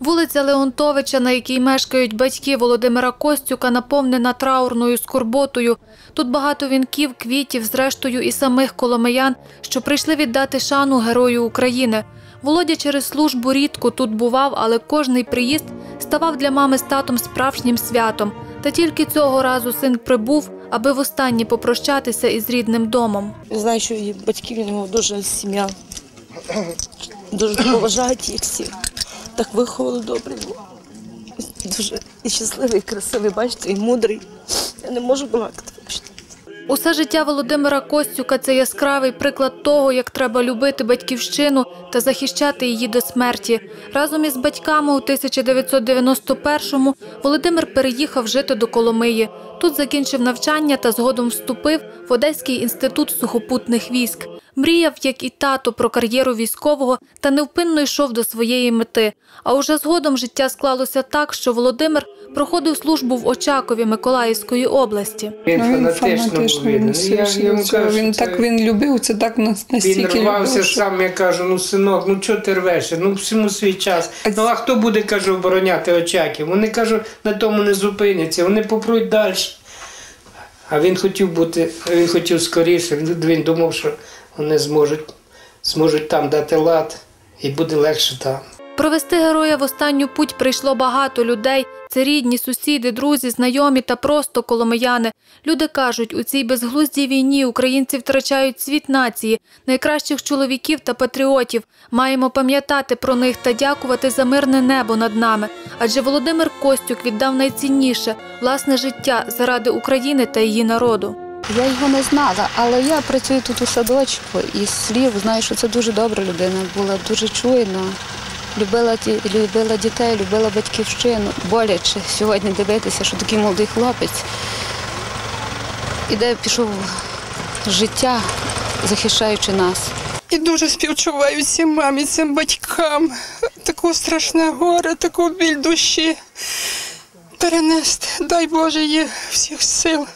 Вулиця Леонтовича, на якій мешкають батьки Володимира Костюка, наповнена траурною скорботою. Тут багато вінків, квітів, зрештою і самих коломиян, що прийшли віддати шану герою України. Володя через службу рідко тут бував, але кожний приїзд ставав для мами з татом справжнім святом. Та тільки цього разу син прибув, аби востаннє попрощатися із рідним домом. Знаю, що і батьків у нього дуже сім'я. Дуже поважають їх всі. Так виховали добре. Дуже і щасливий, і красивий, бачите, і мудрий. Я не можу балакати. Усе життя Володимира Костюка це яскравий приклад того, як треба любити батьківщину та захищати її до смерті. Разом із батьками у 1991-му Володимир переїхав жити до Коломиї. Тут закінчив навчання та згодом вступив в Одеський інститут сухопутних військ. Мріяв, як і тато, про кар'єру військового та невпинно йшов до своєї мети. А уже згодом життя склалося так, що Володимир проходив службу в Очакові Миколаївської області. Він Ну, він фанатично був він. Я, я йому кажу, він так він любив, це так нас він настільки рвався любив, що... сам, я кажу, ну синок, ну чого ти рвешся? Ну всьому свій час. А Ну а хто буде, кажу, обороняти очаків? Вони кажу, на тому не зупиняться, вони попруть далі. А він хотів бути, він хотів скоріше, він думав, що вони зможуть, зможуть там дати лад і буде легше там. Провести героя в останню путь прийшло багато людей. Це рідні, сусіди, друзі, знайомі та просто коломияни. Люди кажуть, у цій безглуздій війні українці втрачають світ нації, найкращих чоловіків та патріотів. Маємо пам'ятати про них та дякувати за мирне небо над нами. Адже Володимир Костюк віддав найцінніше власне життя заради України та її народу. Я його не знала, але я працюю тут у садочку і слів знаю, що це дуже добра людина була, дуже чуйна. Любила, любила дітей, любила батьківщину. Боляче сьогодні дивитися, що такий молодий хлопець іде, пішов життя, захищаючи нас. І дуже співчуваю цим мамі, цим батькам. Таку страшне горе, таку біль душі перенести. Дай Боже їй всіх сил.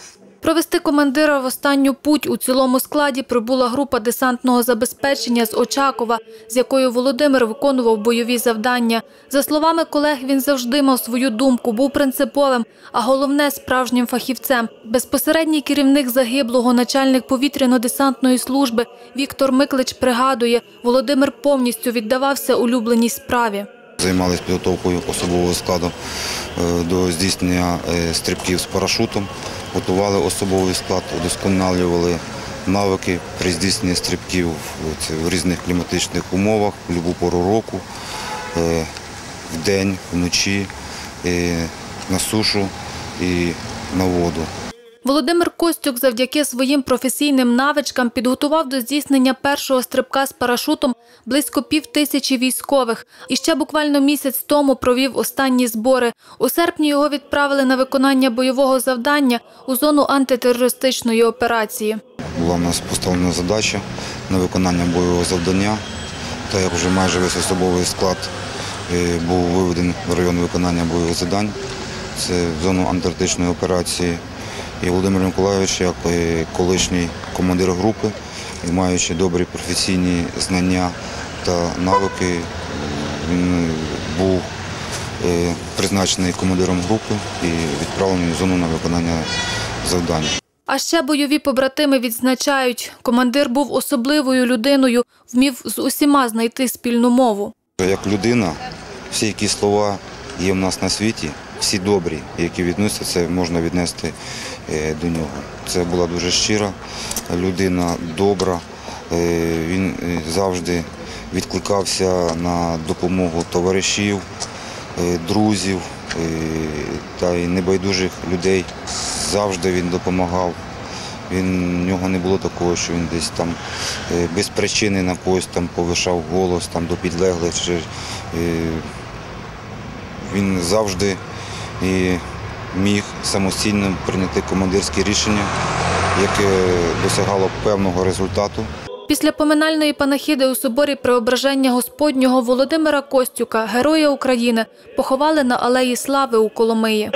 Провести командира в останню путь у цілому складі прибула група десантного забезпечення з Очакова, з якою Володимир виконував бойові завдання. За словами колег, він завжди мав свою думку, був принциповим, а головне справжнім фахівцем. Безпосередній керівник загиблого, начальник повітряно-десантної служби Віктор Миклич пригадує, Володимир повністю віддавався улюбленій справі. Займалися підготовкою особового складу е, до здійснення е, стрибків з парашутом, готували особовий склад, удосконалювали навики при здійсненні стрибків в- різних кліматичних умовах, в будь-яку пору року, в день, вночі, е, на сушу і на воду. Володимир Костюк завдяки своїм професійним навичкам підготував до здійснення першого стрибка з парашутом близько пів тисячі військових. І ще буквально місяць тому провів останні збори. У серпні його відправили на виконання бойового завдання у зону антитерористичної операції. Була в нас поставлена задача на виконання бойового завдання. Та як вже майже весь особовий склад е, був виведений в район виконання бойових завдань. Це в зону антитерористичної операції. І Володимир Миколайович, як колишній командир групи, і маючи добрі професійні знання та навики, він був е, призначений командиром групи і відправлений в зону на виконання завдань. А ще бойові побратими відзначають, командир був особливою людиною, вмів з усіма знайти спільну мову. Як людина, всі, які слова є в нас на світі, всі добрі, які відносяться, це можна віднести е, до нього. Це була дуже щира людина, добра. Е, Він е, завжди відкликався на допомогу товаришів, друзів та й небайдужих людей. Завжди він допомагав. Він, в нього не було такого, що він десь там без причини на когось там повишав голос там, до підлеглих. Він завжди е, міг самостійно прийняти командирське рішення, яке досягало певного результату. Після поминальної панахіди у соборі Преображення Господнього Володимира Костюка, героя України, поховали на Алеї Слави у Коломиї.